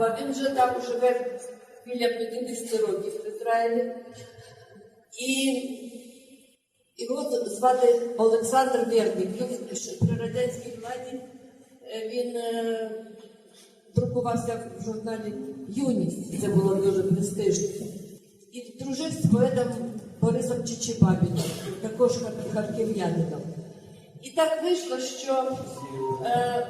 із він вже там живе біля 50 років в Ізраїлі. І його звати Олександр Верник. Він при радянській владі е, він е, друкувався в журналі Юність. Це було дуже престижно. І дружив з поетом Борисом Чичибабіном, також хар- харків'янином. І так вийшло, що е,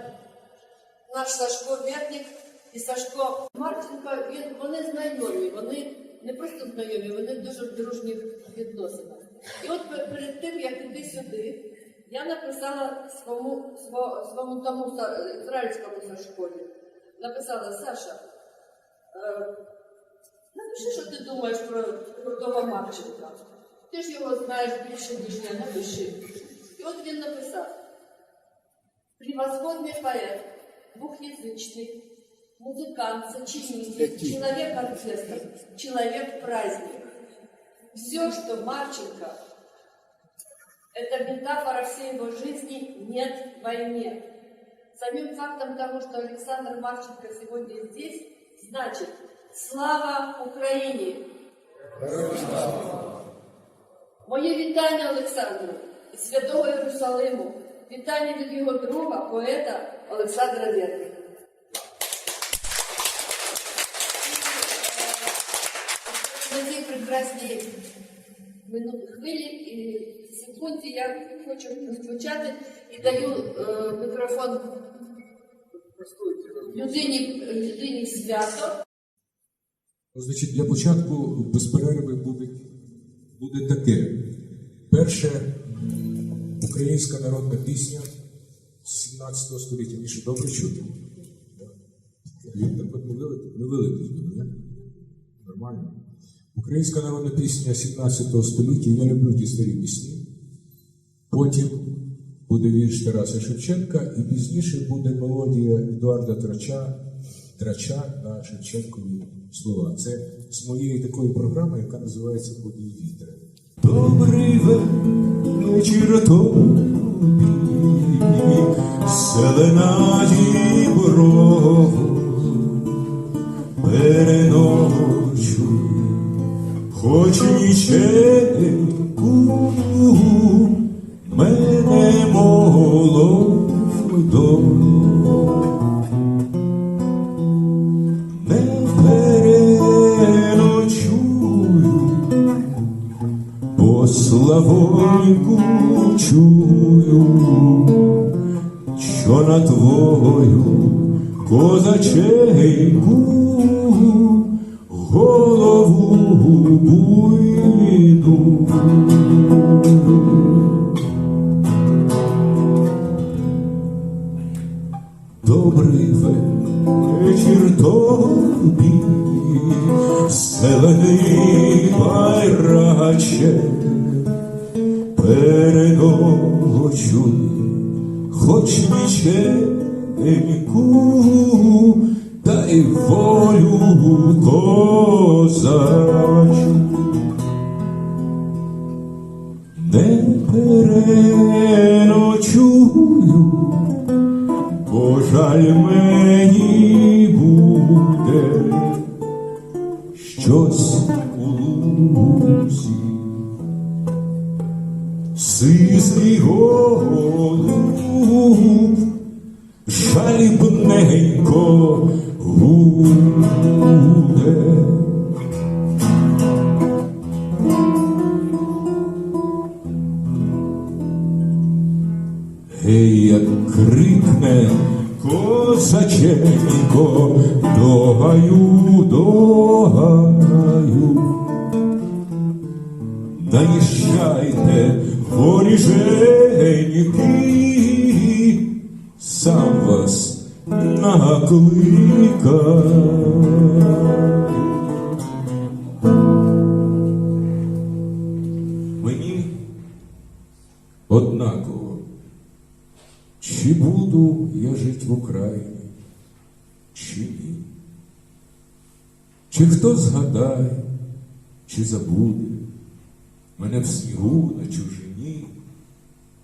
наш Сашко Верник і Сашко Марченко, він, вони знайомі, вони не просто знайомі, вони дуже в дружніх відносинах. І от пе- перед тим, як іти сюди, я написала своєму, сво- своєму тому Са- ізраїльському Сашкові, написала Саша. Е, Напиши, що ти думаєш про крутого Марченка. Ти ж його знаєш більше, ніж я. Напиши. І от він написав: превосходный поэт, двухязычный, музыкант, сочинитель, человек-оркестр, человек-праздник. Все, что Марченко, это метафора всей его жизни «нет войне». Самим фактом того, что Александр Марченко сегодня здесь, значит «Слава Україні!» Моє вітання Олександру із Святого Єрусалиму. Вітання від його друга, поета Олександра Верника. Мину- хвилі і секунді я хочу розпочати і даю е, мікрофон людині, людині свято. Ну, Значить, для початку без перерви буде, буде таке. Перше українська народна пісня 17 століття. Міша, добре чути? Він так от не вилетить, не вилетить ні? Нормально. Українська народна пісня 17 століття. Я люблю ті старі пісні. Потім буде вірш Тараса Шевченка, і пізніше буде мелодія Едуарда Трача, Трача на Шевченкові слова. Це з моєї такої програми, яка називається Події вітра. Добрий вечір тобі, зелена діброво, хоч ніченьку, мене молодо. Не переночую, бо славоньку чую, що на твою козаченьку голову буйну. Сизий голуб, жалібненько гуде. Гей, як крикне козаченько, догаю, догаю. Наїжджайте, воріженьки, сам вас накликаю. Мені однаково, чи буду я жити в Україні, чи ні. Чи хто згадає, чи забуде мене в снігу на чужині.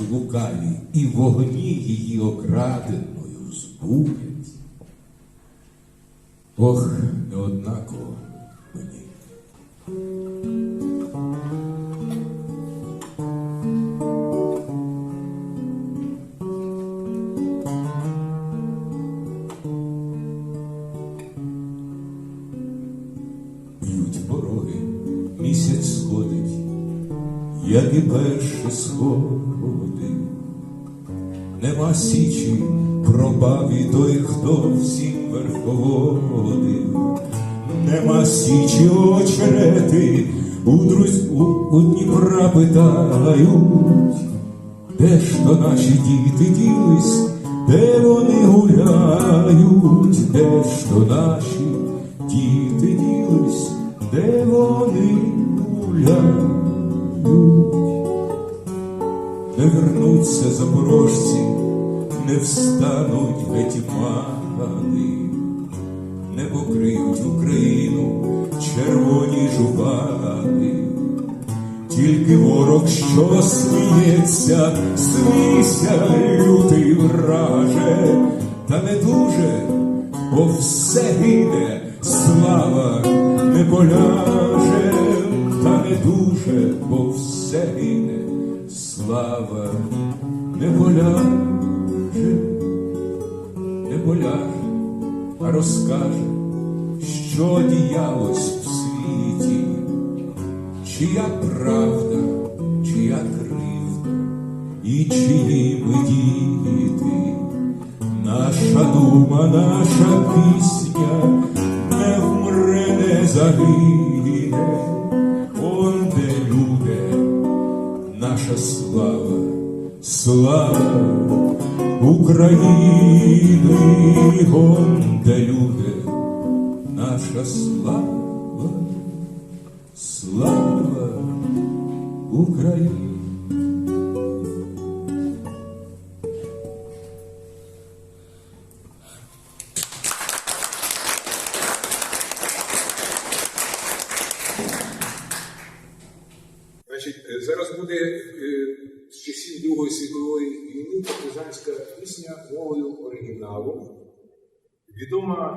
присплять лукаві і вогні її окраденою збудять. Ох, не однаково мені. Б'ють пороги, місяць сходить, як і перше сходив. Нема січі, пропав і той, хто всім верховодив. Нема січі очерети, у друзь у, у Дніпра питають, де ж то наші діти ділись, де вони гуляють, де ж то наші діти ділись, де вони гуляють. Не вернуться запорожці, не встануть гетьмани, не покриють Україну червоні жупани, тільки ворог, що сміється, смійся, лютий враже, та не дуже, бо все гине, слава не поляже, та не дуже, бо все гине, слава не поляже, не поляже, а розкаже, що діялось в світі, чия правда, чия кривда, і чиї ми діти, наша дума, наша пісня не вмре, не загине, он де люди, наша слава, слава України, он де люди, наша слава, слава України.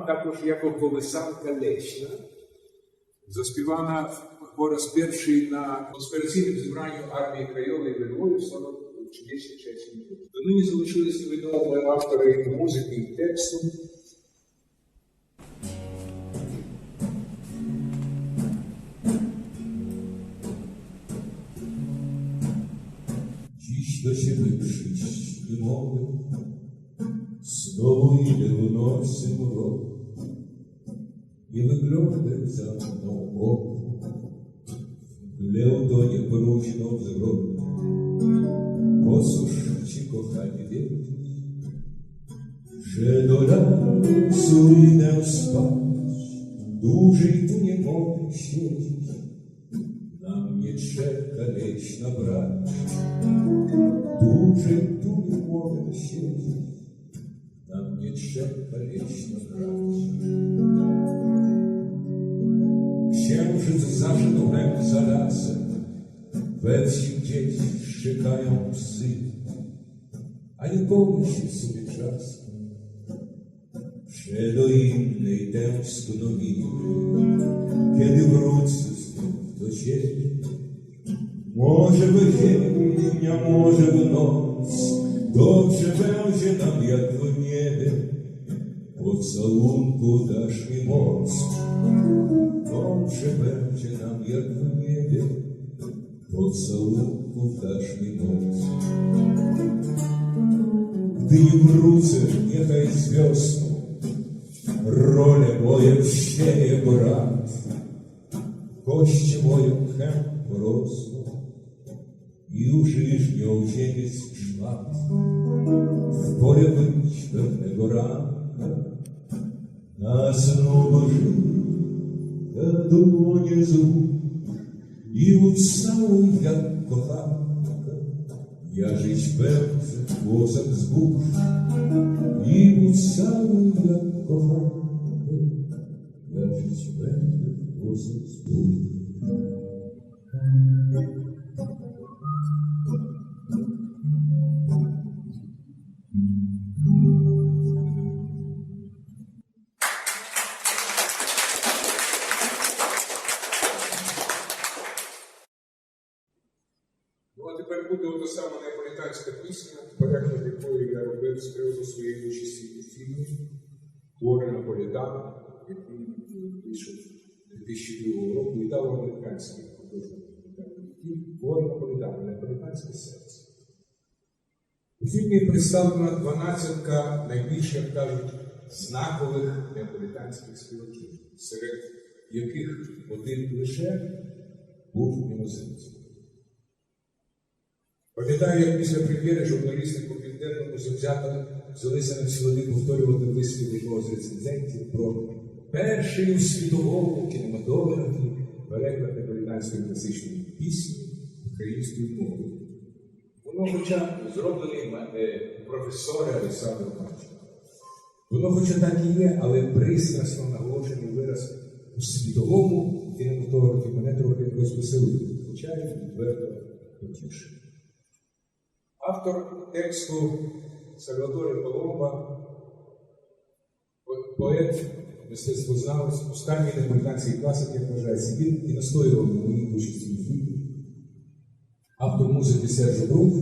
Також як колесанка Лещна, заспівана по раз перший на конспіраційному зібранні армії Крайової Львові в 43 До нині залишилися відомі автори музики і тексту. Dziś do ciebie przyjść nie mogę, и выглядывает за ноут. Леодоні поручно взроб, посушчі кохані вірні, Вже до лісу йде спать, дужий ти нікому ще, нам ніче колечна брать, дужий ту нікому ще, нам ніче колечна брать brać. Księżyc za lasem, we wsi gdzieś szczekają psy, a nie pomyśl sobie czasem, że do innej tęsknowiny, kiedy wrócę znów do siebie. Może by dzień, a może by noc, dobrze będzie nam jak w niebie. Pocałunku dasz mi moc, dobrze będzie nam jak w niebie. Pocałunku dasz mi moc. Gdy nie wrócę, niechaj z wiosną, role moje wsieje brat, kości moje pchem porosną, już już nią ziemię skrzmat. W pole wyjść pewnego rana, ж та долоні звук, і у саму я кохав, я жить певце возок збуш, і у саму я кохав, я жить певце возок збуш. А тепер буде ота сама неаполітанська пісня, переклад якої я робив з приводу своєї участі у фільмі Горе Наполітана, який вийшов 2002 року і дав американський художник фільм Горе Наполітана, неаполітанське серце. У фільмі представлена дванадцятка найбільш, як кажуть, знакових неаполітанських співаків, серед яких один лише був іноземцем. Пам'ятаю, як після прем'єри журналісти по південному завзято взялися на силові повторювати вислів одного з рецензентів про перший у світовому кінематографі переклад неполітанської класичної пісні українською мовою. Воно, хоча зроблений е, професора Олександром Марченко. Воно, хоча так і є, але пристрасно наголошений вираз у світовому кінематографі мене трохи розвеселив, хоча й відверто потішив. Автор тексту Сальвадоре Коломба, поет, мистецтвознавець, останній неаполітанський класик, як вважається, він і настоював на моїй участі у фільмі. Автор музики Сержо Брук.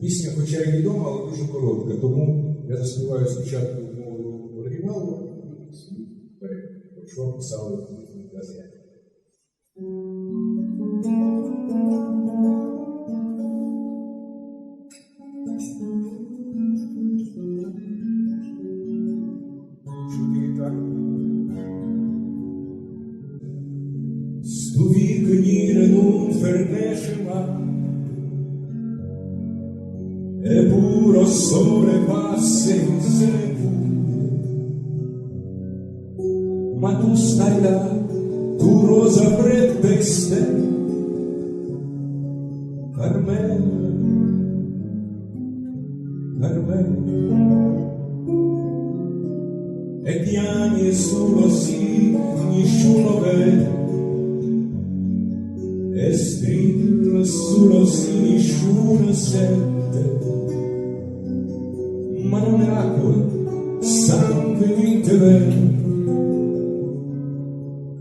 Пісня, хоча й відома, але дуже коротка, тому я заспіваю спочатку мовою оригіналу і що писали в газеті. Fernesce e puro sole passa in se. Ma tu stai là, tu rosa preteste, Carmen, Carmen, e piani solo sì, nessuno vede, solo se nessuno sente. Ma non è acqua, sangue di te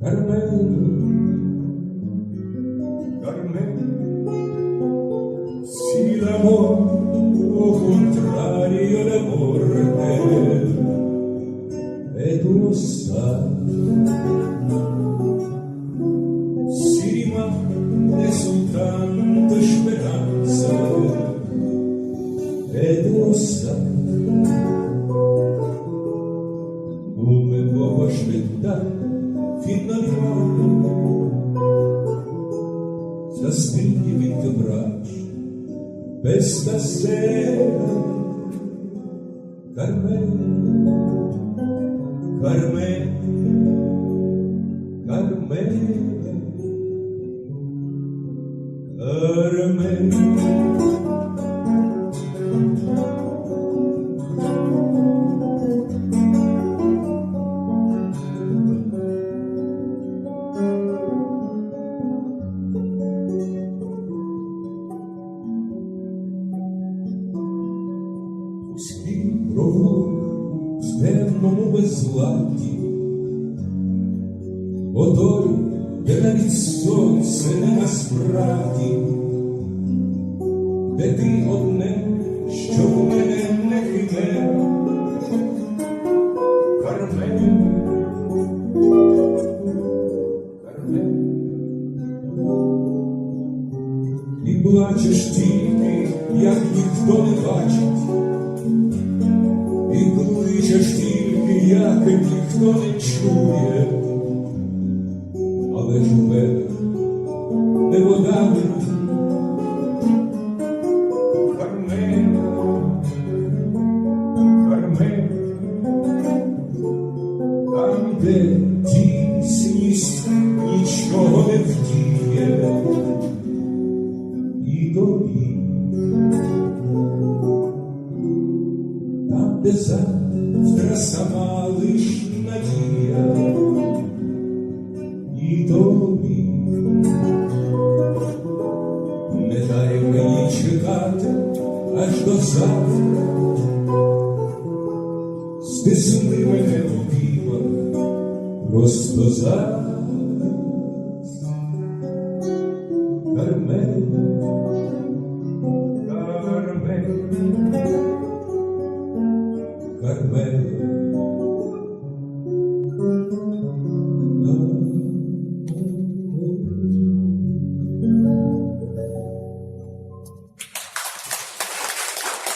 Carmen, Carmen, sì l'amore, o contrario l'amore, e tu lo sai. Чує але ж у мене Кармен, Кармен, Кармен.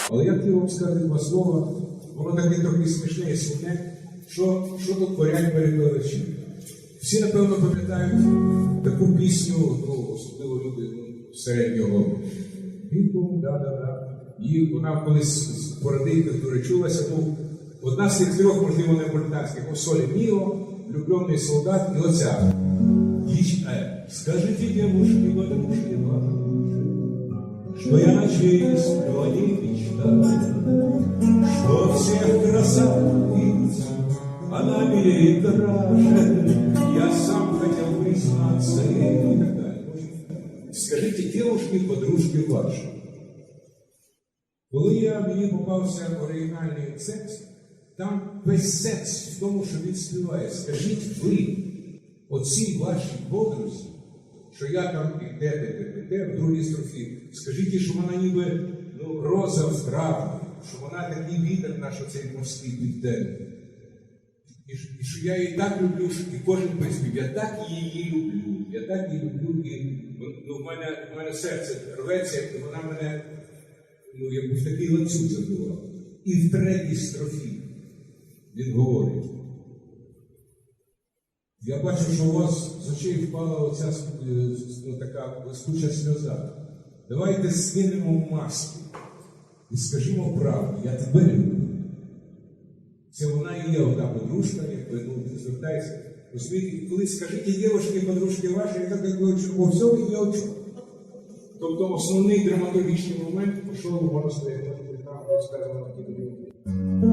Але я хотів вам сказати два слова, воно таке трохи смішне і що, що тут творять перекладачі. Всі, напевно, пам'ятають таку пісню, ну, особливо люди ну, середнього віку, да-да-да. І вона колись по радійках дуже був одна з тих трьох, можливо, неаполітанських, «О солі міо, влюблений солдат і оця. Э, Скажите, девушки, подружки ваши, Что я ночей сплю, о ней мечтаю, Что всех красавиц она краше, Я сам хотел признаться і так далі. Скажіть, дівушки, подружки ваші. Коли я, мені попався оригінальний текст, там весь сенс в тому, що він співає. Скажіть ви, оцій вашій подрузі, що я там і де, де, де, де, де, в другій строфі, скажіть, що вона ніби ну, роза в травні, що вона такий вітер наш оцей морський південний. І, що я її так люблю, і кожен приспів, я так її люблю, я так її люблю, і ну, в, мене, в мене серце рветься, і вона мене ну, якби в такий ланцюг забивала. І в третій строфі він говорить. Я бачу, що у вас з очей впала оця е, ну, така блискуча сльоза. Давайте скинемо маски і скажімо правду, я тебе люблю. Це вона і є одна подружка, якби ну, він звертається. Розумієте, коли скажіть, дівчатки, подружки ваші, я так о всьому є очі. Тобто основний драматургічний момент пішов, у там розказано такі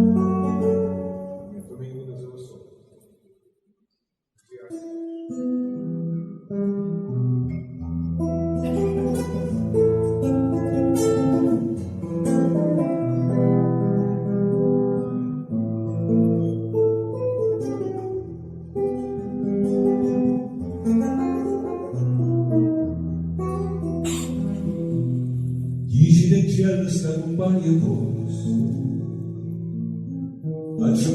del cielo sta compagna voce, faccio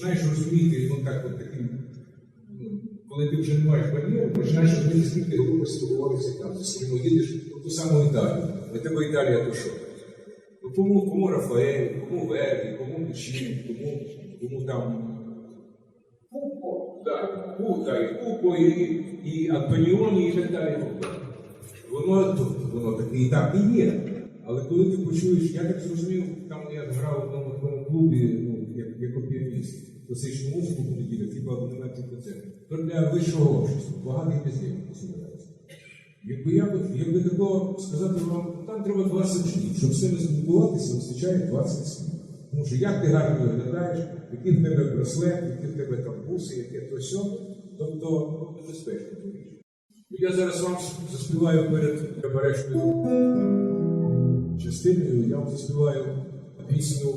Починаєш розуміти, ну так, от таким, ну, коли ти вже не маєш бар'єру, починаєш розуміти, глупості говориться там, з ким їдеш ту саму Італію. Для тебе Італія то що? Ну, кому, кому Рафаель, кому Верді, кому Пучині, кому, кому там Пупо, так, Пута, і Пупо, і, і Антоніоні, і так далі. Воно, воно таке і так і є. Але коли ти почуєш, я так зрозумів, там я грав в одному клубі, ну, як, як піаніст, класичну музику по неділях, типу абонементний концерт. То для вищого общества, багатий бездєнний посилається. Якби я якби такого сказати вам, там треба 20 днів, щоб з цим спілкуватися, вистачає 20 слів. Тому що як ти гарно виглядаєш, який в тебе браслет, які в тебе там буси, яке то сьо, тобто небезпечно. Ну, Я зараз вам заспіваю перед прибережною частиною, я вам заспіваю пісню,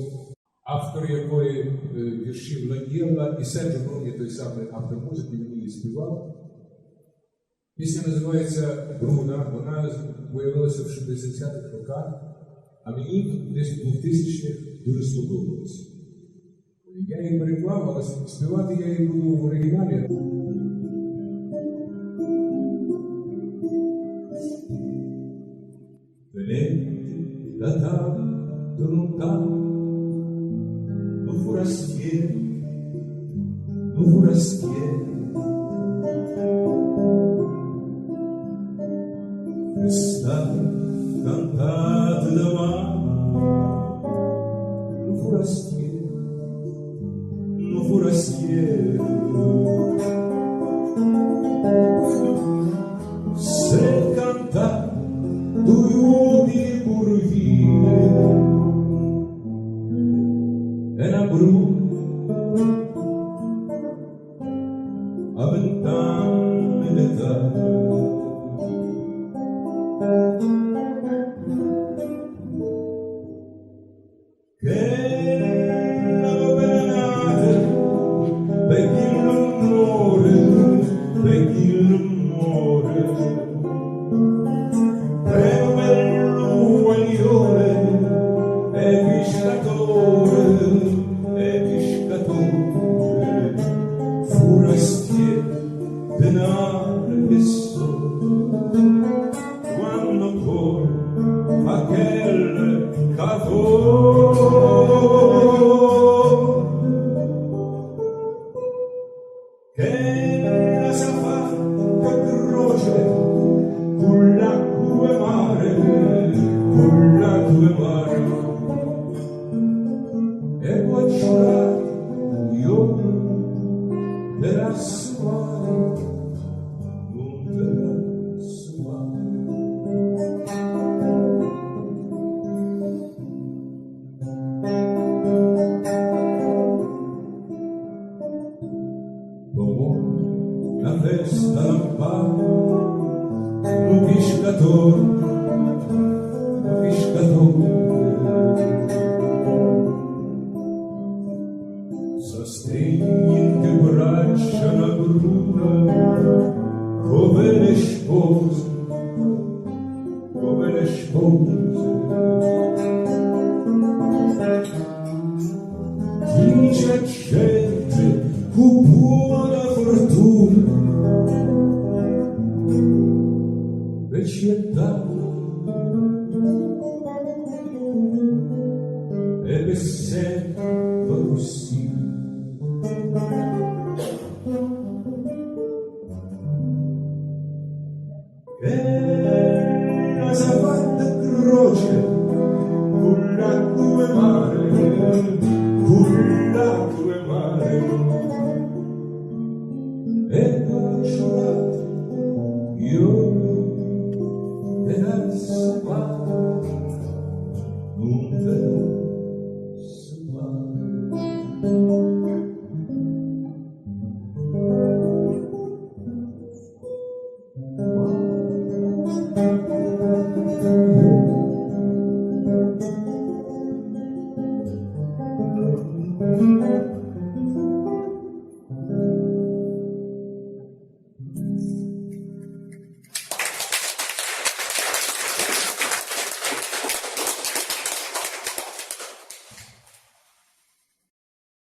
автор якої е, віршів Надєла і Серджо Броні, той самий автор музики, він її співав. Пісня називається Бруна, вона появилася в 60-х роках, а мені десь в 2000-х дуже сподобалося. Я її переклав, але співати я її буду в оригіналі. Venenti da tanto lontano, Christian. O do pescador, o pescador. Lord, you.